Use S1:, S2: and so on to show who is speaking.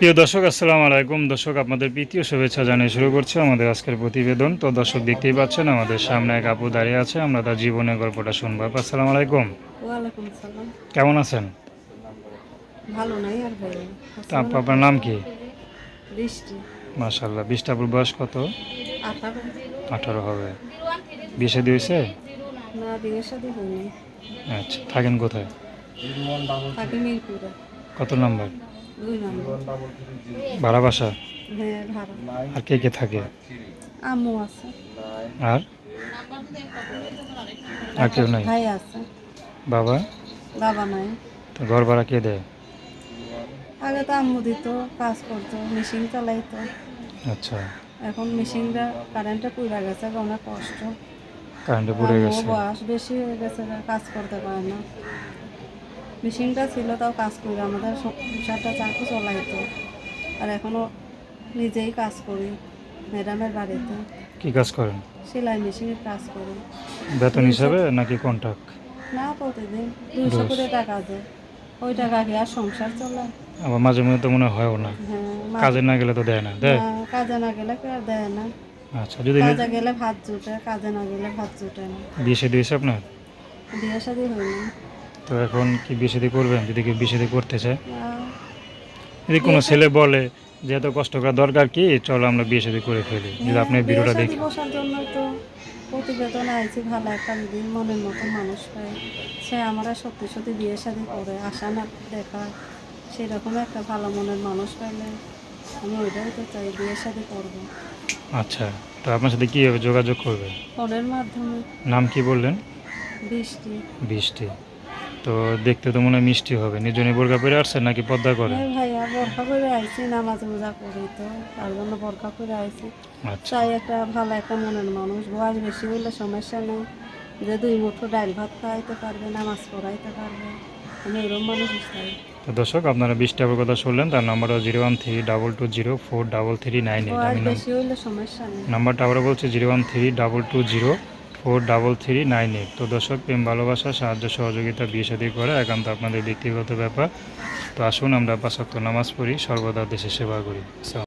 S1: প্রিয় দর্শক আসসালামু আলাইকুম। দর্শক আপনাদের প্রীতীয় শুভেচ্ছা জানিয়ে শুরু করছে আমাদের আজকের প্রতিবেদন। তো দর্শক দেখতেই পাচ্ছেন আমাদের সামনে এক আপু দাঁড়িয়ে আছে আমরা তার জীবনের গল্পটা শুনব। আপু, আসসালামু আলাইকুম। কেমন আছেন?
S2: ভালো নাই আর ভালো
S1: আপু আপনার নাম কি?
S2: বৃষ্টি।
S1: মাশাল্লাহ বিশটা আপুর বয়স কত?
S2: আঠারো।
S1: হবে। বিশে দিয়েছে
S2: না হয়নি।
S1: আচ্ছা থাকেন কোথায়? কত নম্বর? ভাড়া বাসা?
S2: হ্যাঁ
S1: আর কে কে থাকে?
S2: আম্মু আছে।
S1: আর? আর কেউ নাই?
S2: ভাই আছে।
S1: বাবা?
S2: বাবা নাই।
S1: তো ঘর ভাড়া কে দেয়?
S2: আগে তো আম্মু দিত কাজ করতো মেশিন চালাইতো।
S1: আচ্ছা।
S2: এখন মেশিনটা কারেন্টটা পুড়ে গেছে অনেক কষ্ট।
S1: কারেন্টে পড়ে গেছে।
S2: বয়স বেশি হয়ে গেছে কাজ করতে পারে না। মেশিনটা ছিল তাও কাজ করি। আমাদের সংসারটা চাকু চলাইতো। আর এখনও নিজেই কাজ করি ম্যাডামের বাড়িতে।
S1: কি কাজ করেন?
S2: সেলাই মেশিনের কাজ করি।
S1: বেতন হিসাবে নাকি কন্ট্রাক্ট?
S2: না প্রতিদিন। দুইশো করে টাকা দেয়। ওই টাকা কি আর সংসার চলে
S1: আবার মাঝে মধ্যে তো মনে হয়ও না।
S2: হ্যাঁ
S1: কাজে না গেলে তো দেয় না দেয়?
S2: কাজে না গেলে কেউ আর দেয় না।
S1: আচ্ছা যদি
S2: কাজে গেলে ভাত জুটে কাজে না গেলে ভাত জুটে না।
S1: বিয়ে শাদী হয়েছে আপনার?
S2: বিয়ে শাদি হয়নি।
S1: তো এখন কি বিয়ে শাদী করবেন? যদি কেউ বিয়ে শাদী করতে চায়? যদি কোনো ছেলে বলে যে এত কষ্ট করা দরকার কি চলো আমরা বিয়ে শাদী করে ফেলি। যদি আপনি ভিডিওটা দেখি
S2: বসার জন্য তো প্রতিবেদন আইছি ভালো একটা যদি মনের মতো মানুষ পায় সে আমরা সত্যি সত্যি বিয়ে শাদী করে আশা না দেখা সেরকম একটা ভালো মনের মানুষ পাইলে আমি ওইটাই তো চাই বিয়ে শাদী করব।
S1: আচ্ছা তো আপনার সাথে কীভাবে যোগাযোগ করবে?
S2: ফোনের মাধ্যমে।
S1: নাম কি বললেন?
S2: বৃষ্টি।
S1: বৃষ্টি। তো দেখতে তো মনে মিষ্টি হবে। নিজনে বোরকা পরে আসছেন নাকি পদ্মা করে
S2: হ্যাঁ ভাইয়া বরখা করে আইছি নামাজ রোজা করি তো তার জন্য বরখা করে আইছি।
S1: আচ্ছা।
S2: চাই একটা ভালো একটা মনের মানুষ বয়স বেশি হইলে সমস্যা নেই। যে দুই মুঠো ডাল ভাত খাইতে পারবে নামাজ পড়াইতে পারবে আমি এরকম মানুষ চাই
S1: তো দর্শক আপনারা বৃষ্টি আপুর কথা শুনলেন তার number zero one three double two zero four double three nine eight.
S2: বেশি
S1: নাম্বারটা আবার বলছি zero one three double two zero four double three nine eight. তো দর্শক, প্রেম, ভালোবাসা, সাহায্য, সহযোগিতা, বিয়ে সাদী করা একান্ত আপনাদের ব্যক্তিগত ব্যাপার। তো আসুন আমরা পাশাক্ত নামাজ পড়ি, সর্বদা দেশে সেবা করি।